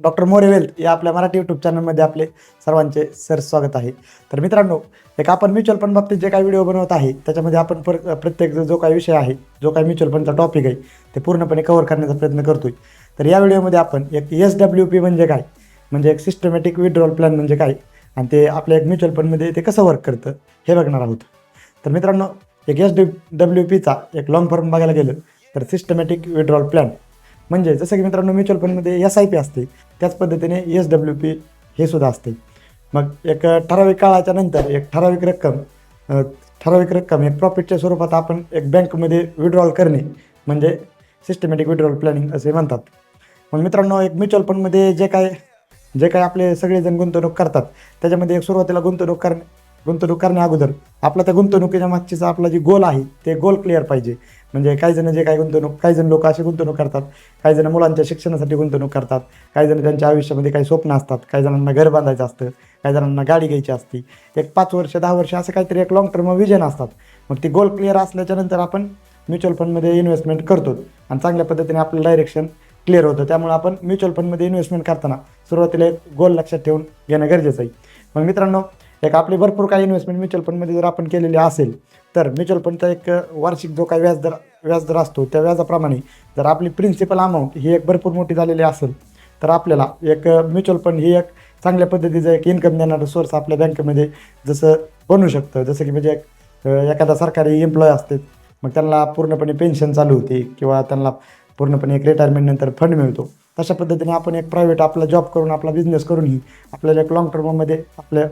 Doctor More wealth या आपल्या Marathi YouTube चॅनलमध्ये आपले सर्वांचे सर स्वागत आहे. तर मित्रांनो एक आपण म्युच्युअल फंड बाबतीत जे काही व्हिडिओ बनवत आहे त्याच्यामध्ये आपण पर प्रत्येक जो काही विषय आहे जो काही म्युच्युअल फंडचा टॉपिक आहे ते पूर्णपणे कव्हर करण्याचा प्रयत्न करतोय. तर या व्हिडिओमध्ये आपण एक एस डब्ल्यू पी म्हणजे काय? म्हणजे एक सिस्टमॅटिक विड्रॉल प्लॅन म्हणजे काय? आणि ते आपल्या एक म्युच्युअल फंडमध्ये ते कसं वर्क करतं हे बघणार आहोत. तर मित्रांनो एक एस डब्ल्यू पीचा एक लॉंग फॉर्म बघायला गेलं तर सिस्टमॅटिक विड्रॉल प्लॅन म्हणजे जसं की मित्रांनो म्युच्युअल फंडमध्ये एस आय पी असते. त्याच पद्धतीने एस डब्ल्यू पी हे सुद्धा असते. मग एक ठराविक काळाच्या नंतर एक ठराविक रक्कम ठराविक रक्कम एक प्रॉफिटच्या स्वरूपात आपण एक बँकमध्ये विड्रॉल करणे म्हणजे सिस्टमॅटिक विड्रॉल प्लॅनिंग असे म्हणतात. मग मित्रांनो एक म्युच्युअल फंडमध्ये जे काय जे काय आपले सगळेजण गुंतवणूक करतात त्याच्यामध्ये एक सुरुवातीला गुंतवणूक करणे गुंतवणूक करण्या अगोदर आपला त्या गुंतवणुकीच्या मागचीचा आपला जी गोल आहे ते गोल क्लिअर पाहिजे. म्हणजे काही जण जे काही गुंतवणूक काही जण लोक अशी गुंतवणूक करतात काही जण मुलांच्या शिक्षणासाठी गुंतवणूक करतात काही जण त्यांच्या आयुष्यामध्ये काही स्वप्न असतात काही जणांना घर बांधायचं असतं काही जणांना गाडी घ्यायची असते. एक पाच वर्ष दहा वर्ष असं काहीतरी एक लाँग टर्म विजन असतात. मग ती गोल क्लिअर असल्याच्या नंतर आपण म्युच्युअल फंडमध्ये इन्व्हेस्टमेंट करतो. आणि चांगल्या पद्धतीने आपलं डायरेक्शन क्लिअर होतं. त्यामुळे आपण म्युच्युअल फंडमध्ये इन्व्हेस्टमेंट करताना सुरुवातीला एक गोल लक्षात ठेवून घेणं गरजेचं आहे. मग मित्रांनो एक आपली भरपूर काही इन्व्हेस्टमेंट म्युच्युअल फंडमध्ये जर आपण केलेली असेल तर म्युच्युअल फंडचा एक वार्षिक जो काही व्याजदर व्याजदर असतो त्या व्याजाप्रमाणे जर आपली प्रिन्सिपल अमाऊंट ही एक भरपूर मोठी झालेली असेल तर आपल्याला एक म्युच्युअल फंड ही एक चांगल्या पद्धतीचं एक इन्कम देणारं सोर्स आपल्या बँकेमध्ये जसं बनू शकतं. जसं की म्हणजे एक एखादा सरकारी एम्प्लॉय असते मग त्यांना पूर्णपणे पेन्शन चालू होते किंवा त्यांना पूर्णपणे एक रिटायरमेंटनंतर फंड मिळतो. तशा पद्धतीने आपण एक प्रायव्हेट आपला जॉब करून आपला बिझनेस करूनही आपल्याला एक लाँग टर्ममध्ये आपल्या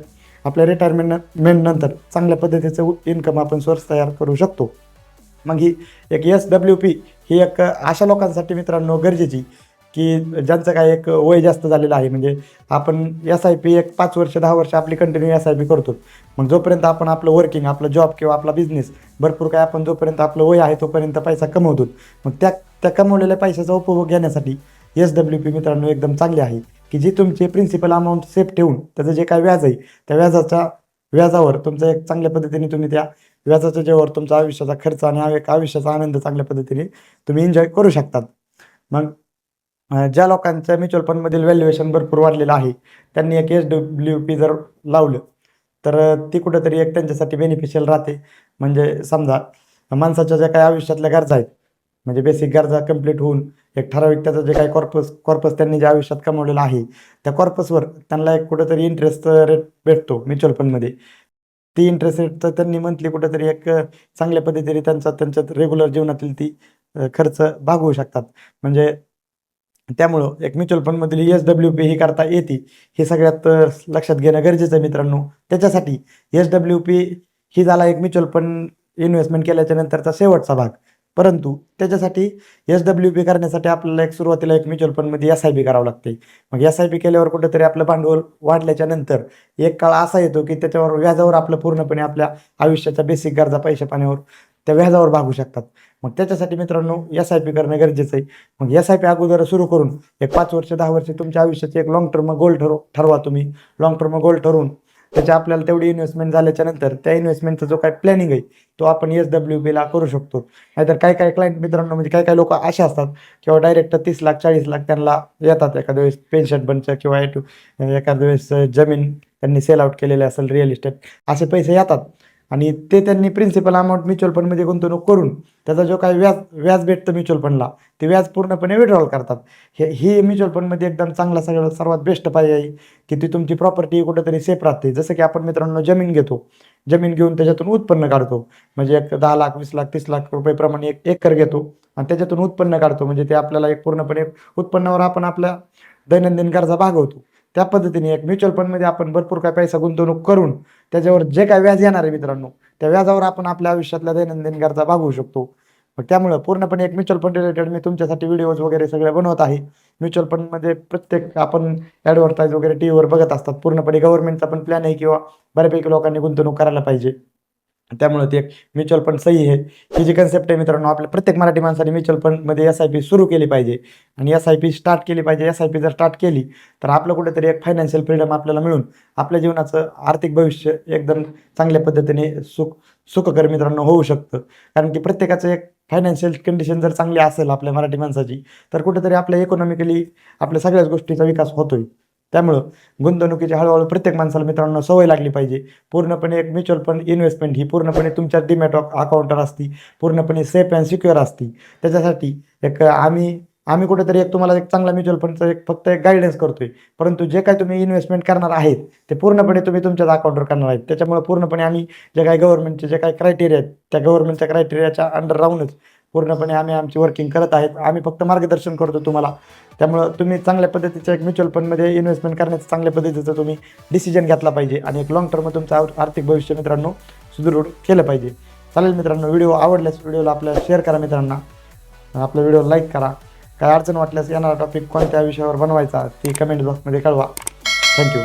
आपल्या रिटायरमेंट नंतर चांगल्या पद्धतीचं इन्कम आपण सोर्स तयार करू शकतो. मग ही एक एस डब्ल्यू पी ही एक अशा लोकांसाठी मित्रांनो गरजेची की ज्यांचं काय एक वय जास्त झालेलं आहे. म्हणजे आपण एस आय पी एक पाच वर्ष दहा वर्ष आपली कंटिन्यू एस आय पी करतो. मग जोपर्यंत आपण आपलं वर्किंग आपलं जॉब किंवा आपला बिझनेस भरपूर काय आपण जोपर्यंत आपलं वय आहे तोपर्यंत पैसा कमवतो. मग त्या त्या कमवलेल्या पैशाचा उपभोग घेण्यासाठी एस डब्ल्यू पी मित्रांनो एकदम चांगली आहे. की जी तुमची प्रिन्सिपल अमाऊंट सेफ ठेवून त्याचं जे काय व्याज आहे त्या व्याजाच्या व्याजावर तुमचं एक चांगल्या पद्धतीने तुम्ही त्या व्याजाच्या जेवर तुमचा आयुष्याचा खर्च आणि आयुष्याचा आनंद चांगल्या पद्धतीने तुम्ही एन्जॉय करू शकतात. मग ज्या लोकांच्या म्युच्युअल फंडमधील व्हॅल्युएशन भरपूर वाढलेलं आहे त्यांनी एक एस डब्ल्यू पी जर लावलं तर ती कुठंतरी एक त्यांच्यासाठी बेनिफिशियल राहते. म्हणजे समजा माणसाच्या ज्या काही आयुष्यातल्या गरजा आहेत म्हणजे बेसिक गरजा कंप्लीट होऊन एक ठराविक त्याचं जे काही कॉर्पस कॉर्पस त्यांनी ज्या आयुष्यात कमवलेलं आहे त्या कॉर्पसवर त्यांना एक कुठंतरी इंटरेस्ट रेट भेटतो म्युच्युअल फंडमध्ये ती इंटरेस्ट रेट तर त्यांनी मंथली कुठंतरी एक चांगल्या पद्धतीने त्यांचा त्यांच्या रेग्युलर जीवनातील ती खर्च भागवू शकतात. म्हणजे त्यामुळं एक म्युच्युअल फंडमधील एस डब्ल्यू पी ही करता येते हे सगळ्यात लक्षात घेणं गरजेचं आहे मित्रांनो. त्याच्यासाठी एस डब्ल्यू पी ही झाला एक म्युच्युअल फंड इन्व्हेस्टमेंट केल्याच्या नंतरचा शेवटचा भाग. परंतु त्याच्यासाठी एस डब्ल्यू पी करण्यासाठी आपल्याला एक सुरुवातीला एक म्युच्युअल फंडमध्ये एस आय पी करावं लागते. मग एस आय पी केल्यावर कुठेतरी आपलं भांडवल वाढल्याच्या नंतर एक काळ असा येतो की त्याच्यावर व्याजावर आपलं पूर्णपणे आपल्या आयुष्याच्या बेसिक गरजा पैशा पाण्यावर त्या व्याजावर भागू शकतात. मग त्याच्यासाठी मित्रांनो एस आय पी करणं गरजेचं आहे. मग एस आय पी अगोदर सुरू करून एक पाच वर्ष दहा वर्ष तुमच्या आयुष्याचे एक लाँग टर्म गोल ठरव ठरवा तुम्ही. लाँग टर्म गोल ठरवून त्याच्या आपल्याला तेवढी इन्व्हेस्टमेंट झाल्याच्यानंतर त्या इन्व्हेस्टमेंटचा जो काही प्लॅनिंग आहे तो आपण एस डब्ल्यू बीला करू शकतो. नाहीतर काही काही क्लायंट मित्रांनो म्हणजे काही काही लोक असे असतात किंवा डायरेक्ट तीस लाख चाळीस लाख त्यांना येतात एखाद्या वेळेस पेन्शन बनचं किंवा टू एखाद्या वेळेस जमीन त्यांनी सेल आउट केलेले असेल रिअल इस्टेट असे पैसे येतात. आणि ते त्यांनी प्रिन्सिपल अमाऊंट म्युच्युअल फंडमध्ये गुंतवणूक करून त्याचा जो काही व्याज व्याज भेटतं म्युच्युअल फंडला ते व्याज पूर्णपणे विड्रॉल करतात. हे ही म्युच्युअल फंडमध्ये एकदम चांगला सगळं सर्वात बेस्ट पाहिजे आहे की ती तुमची प्रॉपर्टी कुठेतरी सेफ राहते. जसं की आपण मित्रांनो जमीन घेतो. जमीन घेऊन त्याच्यातून उत्पन्न काढतो. म्हणजे एक दहा लाख वीस लाख तीस लाख रुपयेप्रमाणे एक एकर घेतो आणि त्याच्यातून उत्पन्न काढतो. म्हणजे ते आपल्याला एक पूर्णपणे उत्पन्नावर आपण आपल्या दैनंदिन गरजा भागवतो. त्या पद्धतीने एक म्युच्युअल फंडमध्ये आपण भरपूर काय पैसा गुंतवणूक करून त्याच्यावर जे काय व्याज येणार आहे मित्रांनो त्या व्याजावर आपण आपल्या आयुष्यातल्या दैनंदिन गरजा भागवू शकतो. मग त्यामुळं पूर्णपणे एक म्युच्युअल फंड रिलेटेड मी तुमच्यासाठी व्हिडिओज वगैरे सगळे बनवत आहे. म्युच्युअल फंडमध्ये प्रत्येक आपण ॲडव्हर्टाईज वगैरे टी व्हीवर बघत असतात. पूर्णपणे गव्हर्नमेंटचा पण प्लॅन आहे किंवा बऱ्यापैकी लोकांनी गुंतवणूक करायला पाहिजे. त्यामुळे ते एक म्युच्युअल फंड सही आहे. ही जी कन्सेप्ट आहे मित्रांनो आपल्या प्रत्येक मराठी माणसाने म्युच्युअल फंडमध्ये एस आय पी सुरू केली पाहिजे. आणि एस आय पी स्टार्ट केली पाहिजे. एस आय पी जर स्टार्ट केली तर आपलं कुठेतरी एक फायनान्शियल फ्रीडम आपल्याला मिळून आपल्या जीवनाचं आर्थिक भविष्य एकदम चांगल्या पद्धतीने सुख सुखकर मित्रांनो होऊ शकतं. कारण की प्रत्येकाचं एक फायनान्शियल कंडिशन जर चांगली असेल आपल्या मराठी माणसाची तर कुठेतरी आपल्या इकॉनॉमिकली आपल्या सगळ्याच गोष्टीचा विकास होतोय. त्यामुळं गुंतवणुकीची हळूहळू प्रत्येक माणसाला मित्रांनो सवय लागली पाहिजे. पूर्णपणे एक म्युच्युअल फंड इन्व्हेस्टमेंट ही पूर्णपणे तुमच्या डिमॅट अकाउंटवर असती. पूर्णपणे सेफ अँड सिक्युअर असती. त्याच्यासाठी एक आम्ही आम्ही कुठेतरी एक तुम्हाला एक चांगला म्युच्युअल फंडचा एक फक्त एक गायडन्स करतोय. परंतु जे काही तुम्ही इन्व्हेस्टमेंट करणार आहेत ते पूर्णपणे तुम्ही तुमच्याच अकाउंटवर करणार आहेत. त्याच्यामुळे पूर्णपणे आम्ही जे काही गव्हर्नमेंटचे जे काही क्रायटेरिया आहेत त्या गव्हर्नमेंटच्या क्रायटेरियाच्या अंडर राहूनच पूर्णपणे आम्ही आमची वर्किंग करत आहेत. आम्ही फक्त मार्गदर्शन करतो तुम्हाला. त्यामुळं तुम्ही चांगल्या पद्धतीच्या एक म्युच्युअल फंडमध्ये इन्व्हेस्टमेंट करण्याचं चांगल्या पद्धतीचं तुम्ही डिसिजन घेतला पाहिजे आणि एक लॉंग टर्म तुमचं आर्थिक भविष्य मित्रांनो सुदृढ केलं पाहिजे. चालेल मित्रांनो व्हिडिओ आवडल्यास व्हिडिओला आपल्याला शेअर करा मित्रांना. आपला व्हिडिओ लाईक करा. काय अडचण वाटल्यास येणारा टॉपिक कोणत्या विषयावर बनवायचा ते कमेंट बॉक्समध्ये कळवा. थँक्यू